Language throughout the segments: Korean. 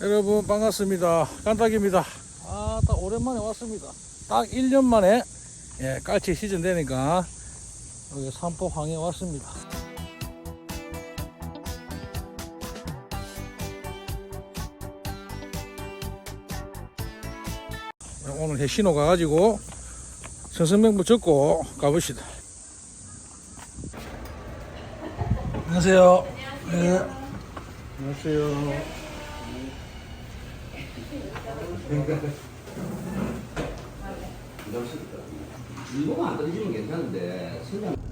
여러분 반갑습니다. 깐딱입니다. 아, 딱 오랜만에 왔습니다. 딱 1년 만에 예, 깔치 시즌 되니까 여기 삼포항에 왔습니다. 오늘 해신호 가가지고 선선명부 적고 가봅시다. 안녕하세요. 네. 안녕하세요. 이거만 안 떨어지면 괜찮은데 선장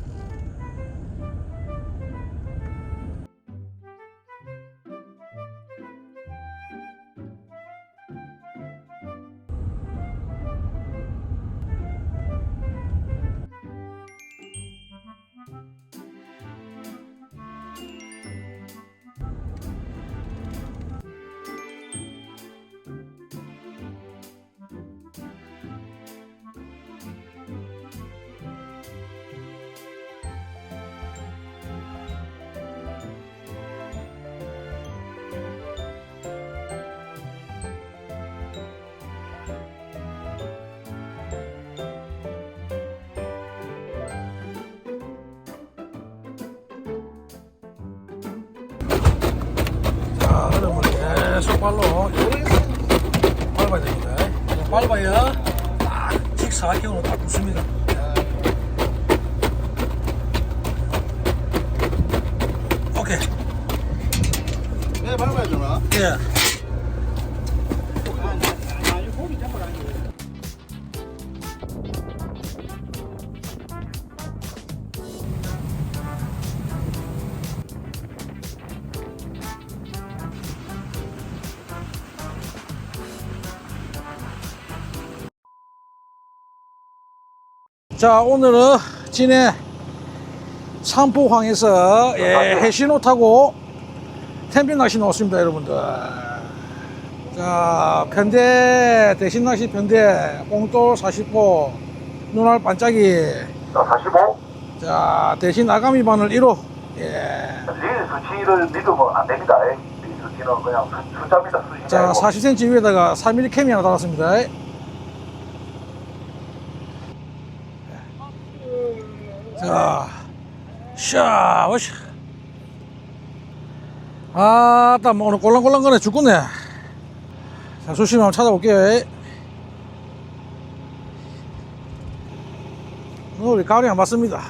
계속 발로 밟아야 됩니다. 밟아야 딱 직사각형으로 딱 붙습니다. 오케이. 네, 밟아야 되나? 예. 자, 오늘은 진해 삼포항에서 예, 해신호 타고 캠핑 낚시 나왔습니다, 여러분들. 자, 편대, 대신 낚시 편대, 꽁돌 40호, 눈알 반짝이. 자, 45? 자, 대신 아가미 바늘 1호. 예. 릴 수치를 믿으면 안 됩니다. 릴 수치는 그냥 수, 숫자입니다. 자, 아니고. 40cm 위에다가 3mm 캠이 하나 달았습니다. 샤, 워샤. 아, 딱 오늘 꼴랑꼴랑거려 죽겠네. 자, 조심히 한번 찾아볼게요. 우리 가을이 안 맞습니다.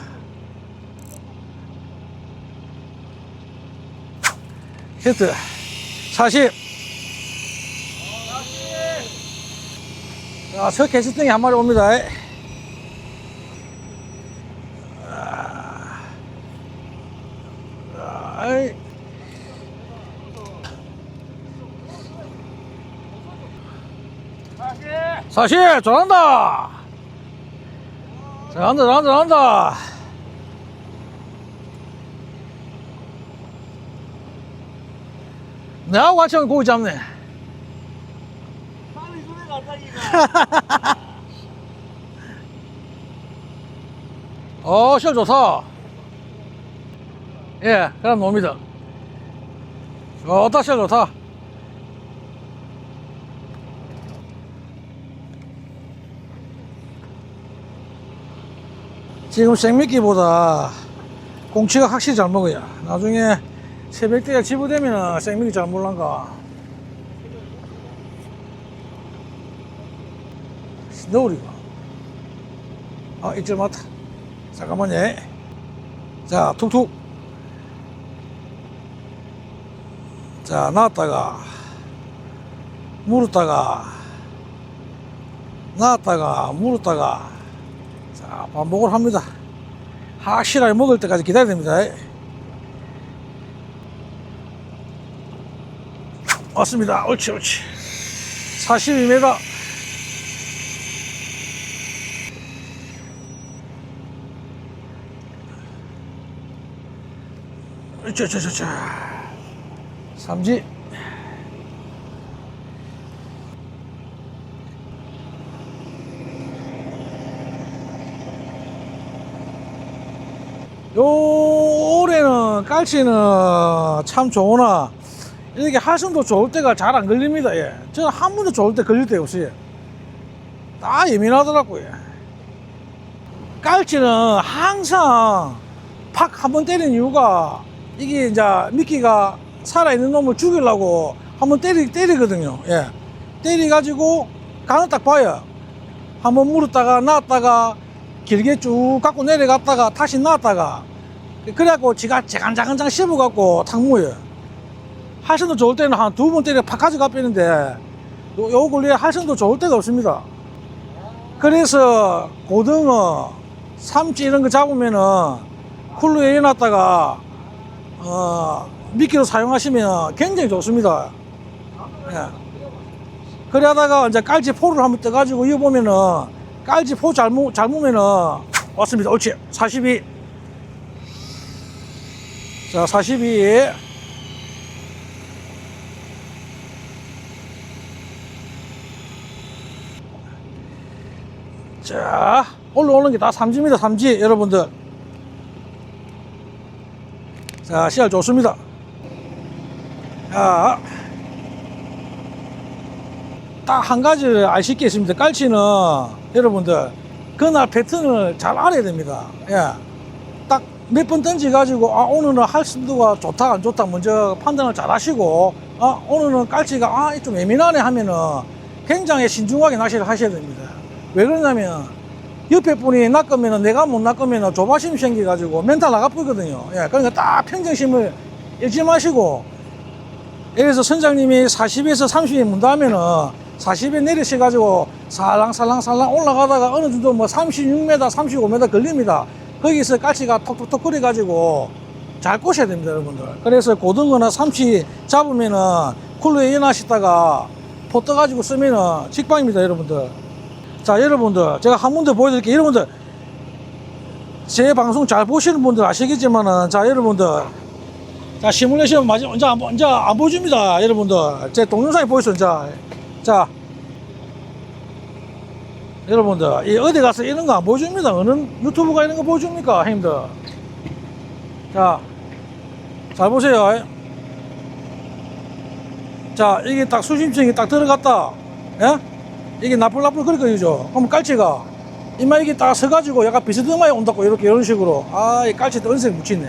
히트 40. 자, 첫 캐스팅이 한 마리 옵니다. 아, 아이. 사실 잘한다. 잘한다, 잘한다, 잘한다. 내하고 같이 고기 잡네. 빨리 눈에 갔다니까. 어, 시험 좋다. 예, 그럼 놈이다. 좋다, 시험 좋다. 지금 생미끼보다 공치가 확실히 잘 먹어야. 나중에 새벽때가 지부되면 생미끼 잘 먹을란가. 너울이가. 아, 이쪽 맞다. 잠깐만요. 자, 툭툭. 자, 놨다가, 물었다가, 놨다가, 물었다가, 자, 반복을 합니다. 확실하게 먹을 때까지 기다려야 됩니다. 왔습니다. 옳지, 옳지. 42m. 저저저저 삼지 요 올해는 깔치는 참 좋으나 이렇게 할선도 좋을 때가 잘 안 걸립니다. 예. 저는 한 번도 좋을 때 걸릴 때 없어요. 다 예민하더라고요. 깔치는 항상 팍 한 번 때리는 이유가 이게 이제 미끼가 살아있는 놈을 죽이려고 한 번 때리, 때리거든요. 예. 때려가지고 간을 딱 봐요. 한번 물었다가 놨다가 길게 쭉 갖고 내려갔다가 다시 놨다가 그래갖고 지가 재간장간장 씹어갖고 탁 모여요. 할선도 좋을 때는 한 두 번 때려 팍 가져가 빼는데 요, 요 근래에 할선도 좋을 때가 없습니다. 그래서 고등어, 삼치 이런 거 잡으면은 쿨러에 해놨다가 어, 미끼로 사용하시면 굉장히 좋습니다. 예. 그러다가 이제 깔치 포를 한번 떠가지고 이거 보면은 깔치 포 잘못 잘못면은 왔습니다. 옳지. 42. 자, 42. 자, 올라오는 게 다 삼지입니다. 삼지, 여러분들. 자, 씨알 좋습니다. 자, 딱 한 가지를 아실 게 있습니다. 깔치는 여러분들, 그날 패턴을 잘 알아야 됩니다. 예. 딱몇번 던져가지고, 아, 오늘은 할수도가 좋다, 안 좋다, 먼저 판단을 잘 하시고, 아, 오늘은 깔치가, 아, 좀 예민하네 하면은 굉장히 신중하게 낚시를 하셔야 됩니다. 왜 그러냐면, 옆에 분이 낚으면은 내가 못 낚으면은 조바심 생겨가지고 멘탈 나가버리거든요. 예, 그러니까 딱 평정심을 잃지 마시고, 예를 들어서 선장님이 40에서 30에 문다 하면은 40에 내리셔가지고 살랑살랑살랑 올라가다가 어느 정도 뭐 36m, 35m 걸립니다. 거기서 깔치가 톡톡톡 거려가지고 잘 꼬셔야 됩니다, 여러분들. 그래서 고등어나 삼치 잡으면은 쿨러에 연하시다가 포 떠가지고 쓰면은 직방입니다, 여러분들. 자, 여러분들. 제가 한 번 더 보여드릴게요. 여러분들. 제 방송 잘 보시는 분들 아시겠지만은, 자, 여러분들. 자, 시뮬레이션 마지막, 이제 안, 보- 이제 안 보여줍니다. 여러분들. 제 동영상에 보였어요. 자, 자. 여러분들, 이 어디 가서 이런 거 안 보여줍니다. 어느 유튜브가 이런 거 보여줍니까? 형님들. 자, 잘 보세요. 자, 이게 딱 수심층이 딱 들어갔다. 예? 이게 나풀나풀 그럴 거죠. 그럼 깔치가 이마 이게 딱 서가지고 약간 비스듬하게 온다고 이렇게 이런 식으로. 아, 이 깔치도 은색 묻히네.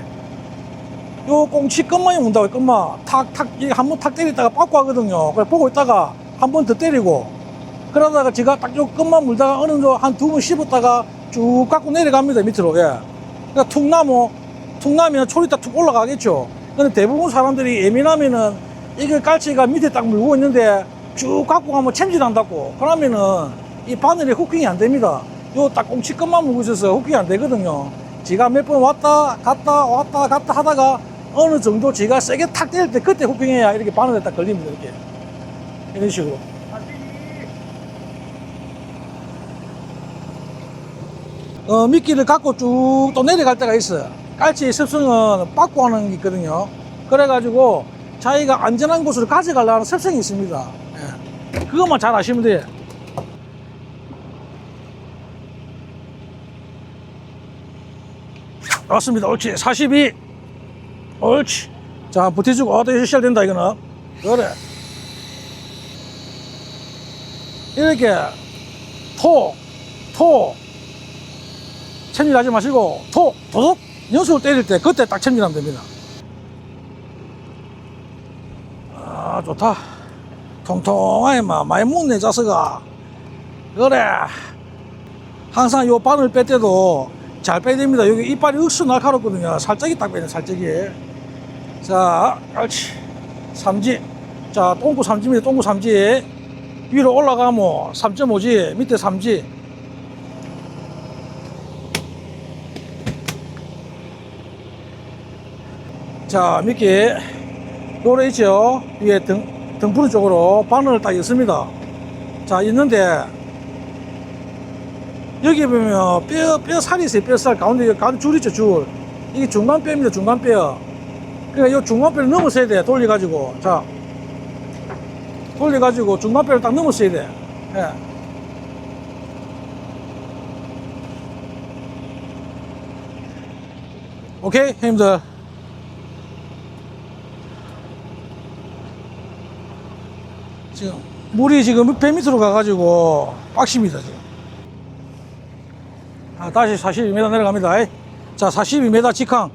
요 꽁치 끝만이 온다고 끝만 탁탁 이게 한 번 탁 때리다가 빠꾸 하거든요. 그래 보고 있다가 한 번 더 때리고 그러다가 제가 딱요 끝만 물다가 어느 정도 한 두 번 씹었다가 쭉 갖고 내려갑니다 밑으로. 예. 그러니까 툭 나면 툭 나면 초리 딱툭 올라가겠죠. 근데 대부분 사람들이 예민하면은 이게 깔치가 밑에 딱 물고 있는데 쭉 갖고 가면 챔질한다고. 그러면은 이 바늘이 후킹이 안 됩니다. 요 딱 꽁치 끝만 물고 있어서 후킹이 안 되거든요. 지가 몇 번 왔다 갔다 왔다 갔다 하다가 어느 정도 지가 세게 탁 때릴 때 그때 후킹해야 이렇게 바늘에 딱 걸립니다. 이렇게. 이런 식으로. 어, 미끼를 갖고 쭉 또 내려갈 때가 있어요. 깔치의 습성은 빠꾸 하는 게 있거든요. 그래가지고 자기가 안전한 곳으로 가져가려는 습성이 있습니다. 예. 그것만 잘 아시면 돼요. 맞습니다. 옳지. 42. 옳지. 자, 버텨주고, 어, 또 시작 된다, 이거는. 그래. 이렇게, 톡, 톡, 챔질하지 마시고, 톡, 도둑, 연속으로 때릴 때, 그때 딱 챔질하면 됩니다. 아, 좋다. 통통하게 막 많이 묻네, 자스가. 그래. 항상 요 바늘 뺄 때도 잘 빼야 됩니다. 여기 이빨이 억수 날카롭거든요. 살짝이 딱 빼네, 살짝이. 자, 그렇지. 삼지. 자, 똥구 삼지입니다. 똥구 삼지. 위로 올라가면 3.5지, 밑에 3지. 자, 미끼. 요래 있죠? 위에 등, 등푸른 쪽으로 바늘을 딱 있습니다. 자, 있는데, 여기 보면 뼈, 뼈 살이 있어요. 뼈살 가운데, 가운데 줄 있죠, 줄. 이게 중간 뼈입니다, 중간 뼈. 그러니까 이 중간 뼈를 넘어서야 돼, 돌려 가지고. 자. 돌려 가지고 중간 뼈를 딱 넘었어야 돼. 예. 오케이, 형님들. 지금 물이 지금 배 밑으로 가가지고 빡십니다 지금. 아, 다시 42m 내려갑니다. 자, 42m 직항.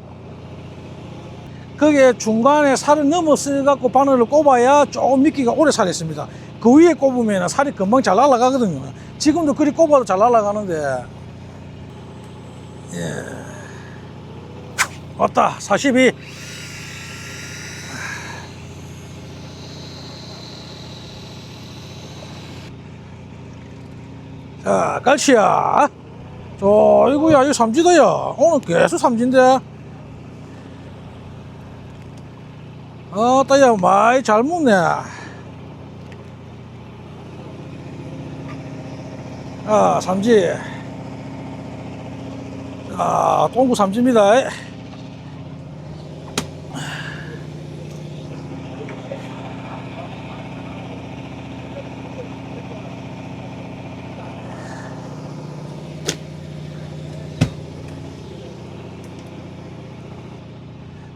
거기에 중간에 살을 넘어서 갖고 바늘을 꼽아야 조금 미끼가 오래 살았습니다. 그 위에 꼽으면 살이 금방 잘 날아가거든요. 지금도 그리 꼽아도 잘 날아가는데. 예. 왔다. 42. 자, 깔치야. 저, 이거야, 이거 삼지다 야. 오늘 계속 삼진데. 어, 따야, 많이 잘 먹네. 아, 삼지. 아, 동구 삼지입니다.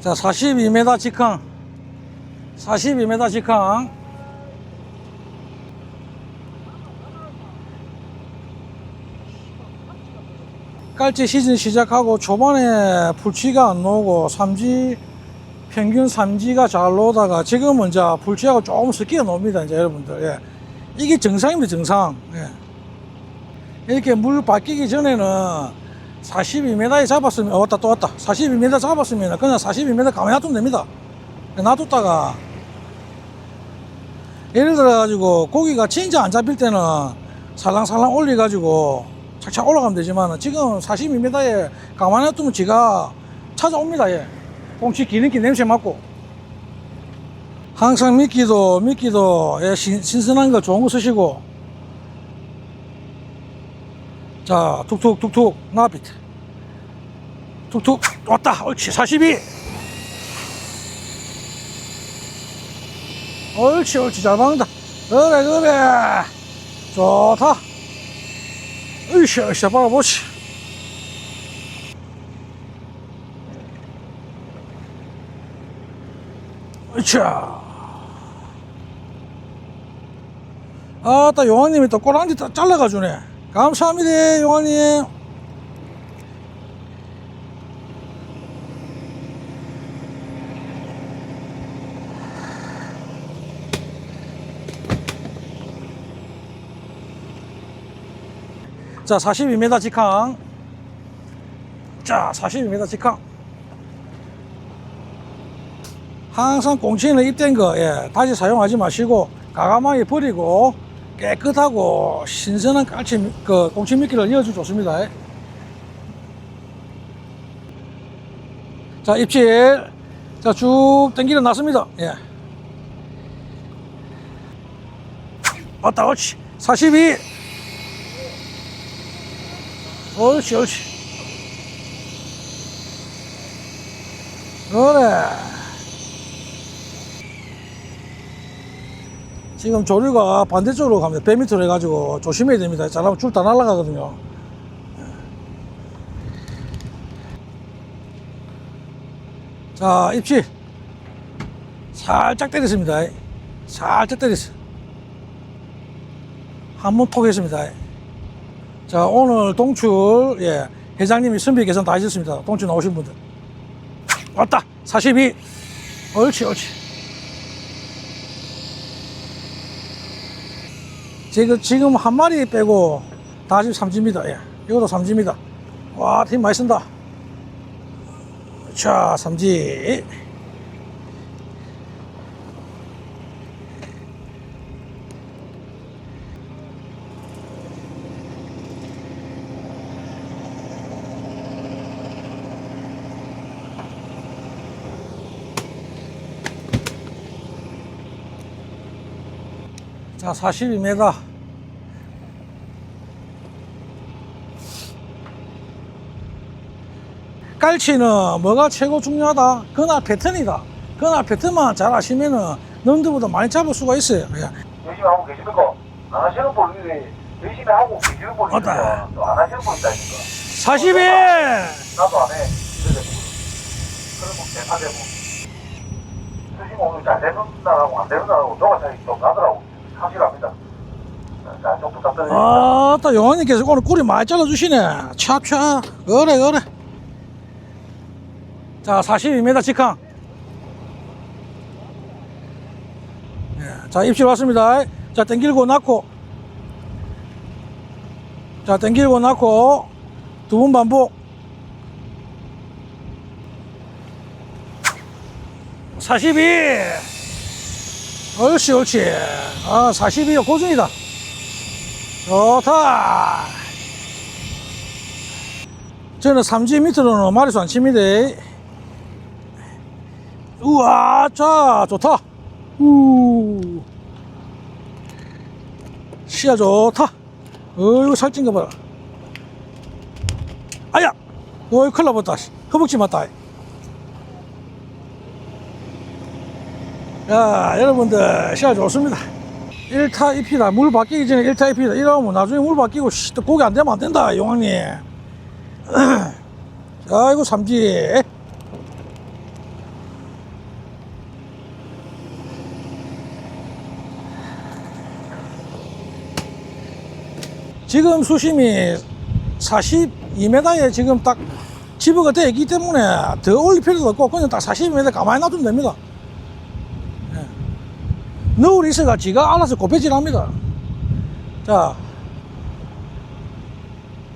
자, 42m 직항. 42m 직항. 깔치 시즌 시작하고 초반에 풀치가 안 나오고 삼지 평균 삼지가 잘 나오다가 지금은 이제 풀치하고 조금 섞여 나옵니다 이제 여러분들 예. 이게 정상입니다 정상 예. 이렇게 물 바뀌기 전에는 42m에 잡았으면 어, 왔다 또 왔다. 42m 잡았으면 그냥 42m 가만히 놔두면 됩니다. 놔뒀다가. 예를 들어 가지고 고기가 진짜 안 잡힐 때는 살랑살랑 올려 가지고 착착 올라가면 되지만 지금 42m에 가만히 놔두면 지가 찾아옵니다 예. 꽁치 기름기 냄새 맡고. 항상 미끼도 미끼도 예, 신, 신선한 거 좋은 거 쓰시고 자 툭툭 툭툭 나빗 툭툭 왔다 옳지 42 옳지 옳지 잘 박는다. 그래 그래. 좋다. 으쌰 으쌰 박아보시 으쌰. 아 따 용환님이 또 꼬랑지 다 잘라가 주네 감사합니다 용환님. 자 42m 직항. 자 42m 직항. 항상 공치는 입된 거 예, 다시 사용하지 마시고 가감하게 버리고 깨끗하고 신선한 깔치 미- 그 공치 미끼를 이어주 좋습니다. 자 입질 자 쭉 당기려 놨습니다. 예. 왔다 옳지 42 옳지 옳지 그래 지금 조류가 반대쪽으로 갑니다. 배 밑으로 해가지고 조심해야 됩니다. 잘하면 줄 다 날아가거든요. 자, 입질. 살짝 때렸습니다. 살짝 때렸어요. 한번 톡 했습니다. 자, 오늘 동출, 예, 회장님이 선비 계산 다 해줬습니다. 동출 나오신 분들. 왔다! 42! 옳지, 옳지. 지금, 지금 한 마리 빼고 다 지금 삼지입니다. 예. 이것도 삼지입니다. 와, 힘 많이 쓴다. 자, 삼지. 자, 42m. 깔치는 뭐가 최고 중요하다? 그날 패턴이다. 그날 패턴만 잘 아시면은 넘들보다 많이 잡을 수가 있어요. 예. 열심히 하고 계십니까? 안 하시는 분이 열심히 하고 계시는 분이 맞다. 또안 하시는 분 있다니까. 42! 나도 안 해. 그러면 대파되고. 수심 오늘 잘 되는 날하고 안 되는 날하고 너가 차이 또 나더라고. 확실합니다. 자, 좀 부탁드립니다. 아따 용환님께서 오늘 꿀이 많이 잘라주시네 차차 그래 그래 자 42m 직항. 예, 자 입질 왔습니다. 자 땡길고 낳고. 자 땡길고 낳고. 두 번 반복. 42 옳지 옳지. 아 42가 고정이다. 좋다. 저는 3G 밑으로는 마리수 안 칩니다. 우와, 자, 좋다. 우. 시야 좋다. 어이구, 살찐 거 봐라. 아야! 어이, 큰일 나봤다. 씨. 허벅지 맞다. 야, 여러분들, 시야 좋습니다. 1타 2피다. 물 바뀌기 전에 1타 2피다. 이러면 나중에 물 바뀌고, 씨, 또 고기 안 되면 안 된다, 용왕님. 자, 이거 삼지. 지금 수심이 42m에 지금 딱 집어가 되어 있기 때문에 더 올릴 필요도 없고 그냥 딱 42m 가만히 놔두면 됩니다. 너울이 있어가 지가 알아서 고배질 합니다. 자.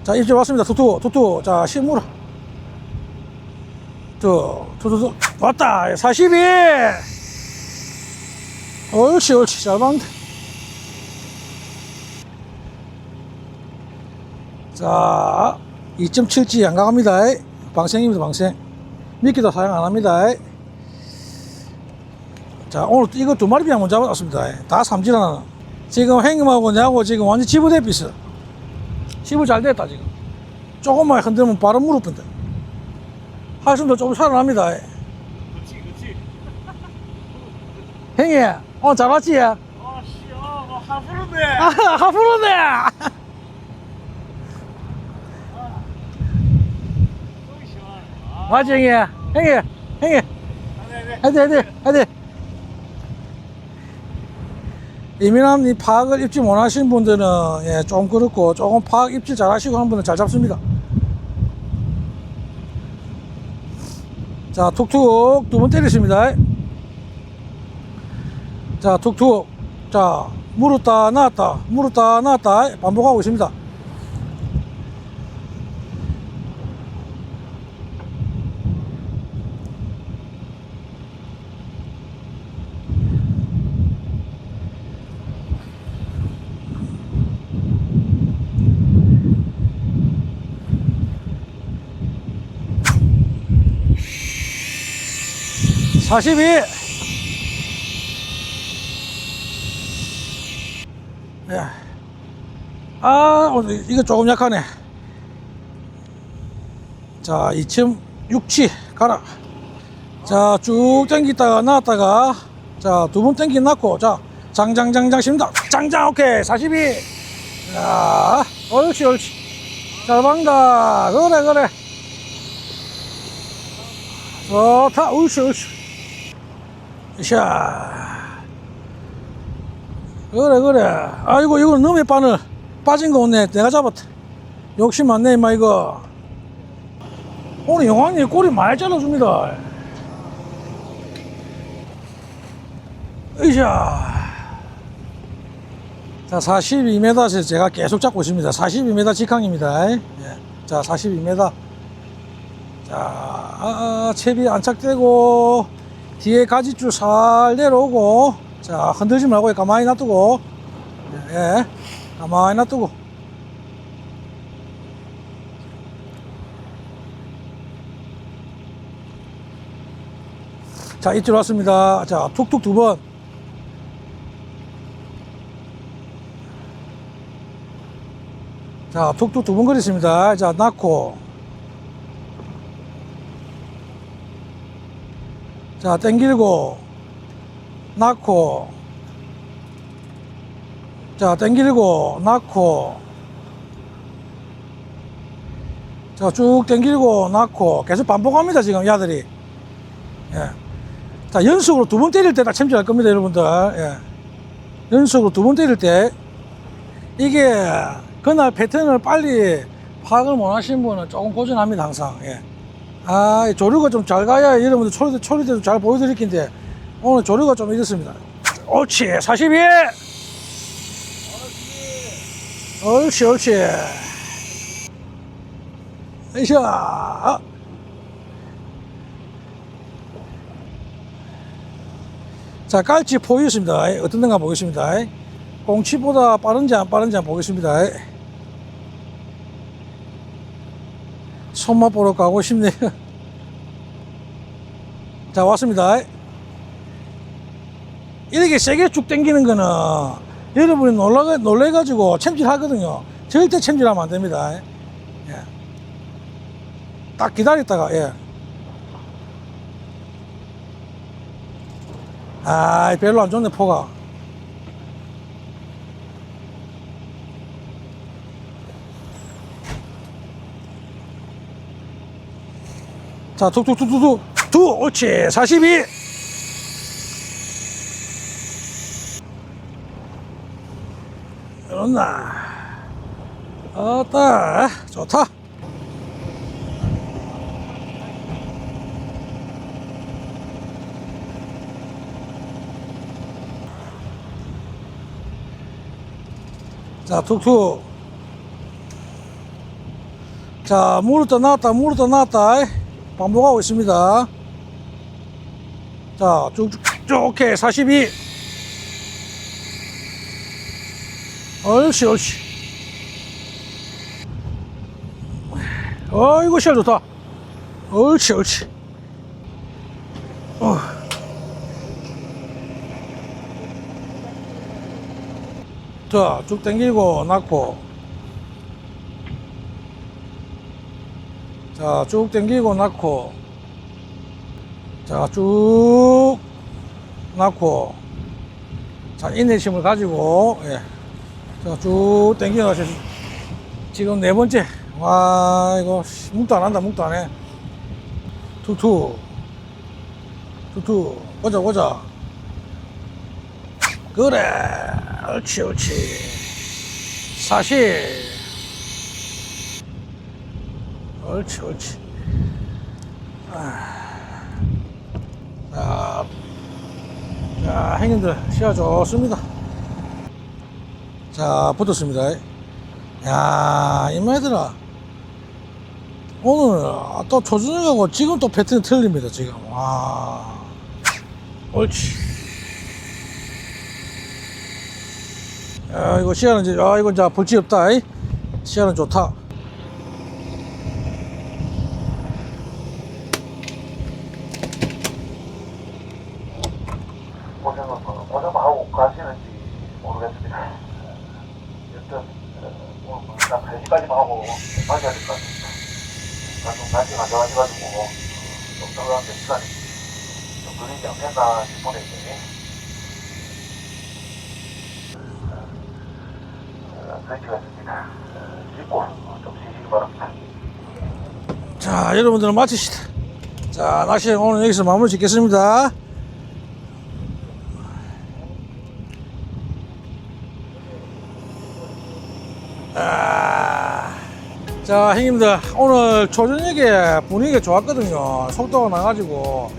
자, 입질 왔습니다. 투투, 투투. 자, 실물어. 투, 투투투. 왔다. 42. 옳지, 옳지. 잘 봤는데. 자, 2.7G 안 가갑니다. 방생입니다, 방생. 미끼도 사용 안 합니다. 자 오늘 이거 두 마리 비양 먼저 잡았습니다 다 삼질 하나 지금 행님하고 내하고 지금 완전 지부대 비슷 지부 잘 됐다 지금 조금만 흔들면 바로 무릎인데 한숨도 조금 살아납니다 그렇지 그렇지 행이 오늘 잘 왔지? 아 아씨 아 하프로네 하프로네 어이 행이 행이 네네 하여튼 하여튼 하여튼 이민함 이 파악을 입질 못 하시는 분들은 예, 좀 그렇고 조금 파악 입질 잘 하시고 하는 분은 잘 잡습니다. 자 툭툭 두 번 때렸습니다. 자 툭툭. 자 물었다 나왔다. 물었다 나왔다. 반복하고 있습니다 사십이 야. 아, 오늘 이거 조금 약하네. 자, 2.6치 가라. 자, 쭉 당기다가 나왔다가, 자, 두 번 당기 놨고, 자, 장장장장 십니다. 장장, 오케이. 42. 자, 옳지, 옳지. 잘 방다. 그래, 그래. 좋다. 옳지, 옳지. 샤. 그래 그래. 아이고 이거 너무 바늘 빠진 거 없네. 내가 잡았다. 욕심 많네 임마 이거. 오늘 영환이 꼬리 많이 잘라줍니다. 으쌰. 자 42m에서 제가 계속 잡고 있습니다. 42m 직항입니다. 예. 자 42m 자 아, 채비 안착되고 뒤에 가지줄 살 내려오고 자 흔들지 말고 가만히 놔두고. 예 가만히 놔두고. 자 입질 왔습니다. 자 툭툭 두번. 자 툭툭 두 번 그렸습니다. 자 낳고 자 땡길고 낳고 자 땡길고 낳고 자 쭉 땡길고 낳고 계속 반복합니다 지금 야들이 예. 자 연속으로 두 번 때릴 때 딱 챔질할 겁니다 여러분들 예. 연속으로 두 번 때릴 때 이게 그날 패턴을 빨리 파악을 못 하신 분은 조금 고전합니다 항상 예. 아, 이 조류가 좀 잘 가야 여러분들 초리, 초리 때도 잘 보여드릴 텐데 오늘 조류가 좀 이렇습니다. 옳지 42 옳지 옳지. 으쌰 아. 자 깔치 포유입니다. 어떤 데가 보겠습니다. 공치보다 빠른지 안 빠른지 한번 보겠습니다 손맛 보러 가고 싶네요. 자 왔습니다. 이렇게 세게 쭉 당기는 거는 여러분이 놀라, 놀래가지고 챔질 하거든요. 절대 챔질하면 안 됩니다. 예. 딱 기다렸다가 예. 아 별로 안 좋네 포가 자 툭툭툭툭툭. 두 옳지. 42 이런나? 아따 좋다. 자, 툭툭. 자, 더 나왔다, 더 나왔다. 반복하고 있습니다. 자, 쭉쭉, 쭉, 오케이, 42. 옳지, 옳지. 어이구, 시야 좋다. 옳지, 옳지. 어. 자, 쭉 당기고 낳고. 자, 쭉 당기고 낳고. 자, 쭉 낳고. 자, 인내심을 가지고, 예. 자, 쭉 당겨 가셔. 지금 네 번째. 와, 이거, 씨, 묵도 안 한다, 묵도 안 해. 투투. 투투. 보자, 보자. 그래 옳지 옳지 사실 옳지 옳지 아. 자, 자 행님들 시야 좋습니다 자 붙었습니다 야 이마들아 오늘 또 초저녁하고 지금 또 패턴이 틀립니다 지금 와 옳지 야, 이거 시야는 이제, 아, 이건 자, 볼지 없다. 이. 시야는 좋다. 고생은 뭐, 고생만 하고 가시는지 모르겠습니다. 여튼 어, 오늘 뭐 일단 3시까지만 하고 마셔야 될 것 같습니다. 나좀 날씨 가져가셔가지고 좀 들어가는데 시간이 좀 쉬시기 바랍니다. 자, 여러분들은 마치시다. 자, 낚시 오늘 여기서 마무리 짓겠습니다. 아, 자, 형님들, 오늘 초저녁에 분위기가 좋았거든요. 속도가 나가지고,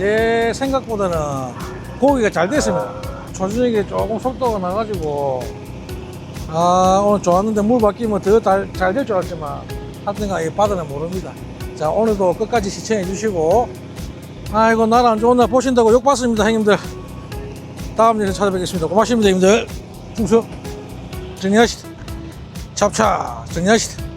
제 생각보다는 고기가 잘 됐습니다. 초저녁에 조금 속도가 나가지고, 아, 오늘 좋았는데 물 바뀌면 더 잘 될 줄 알았지만, 하여튼간 이 바다는 모릅니다. 자, 오늘도 끝까지 시청해 주시고, 아이고, 날안 좋은 날 보신다고 욕 받습니다, 형님들. 다음 일에 찾아뵙겠습니다. 고맙습니다, 형님들. 충성. 정리하시다. 잡차. 정리하시다.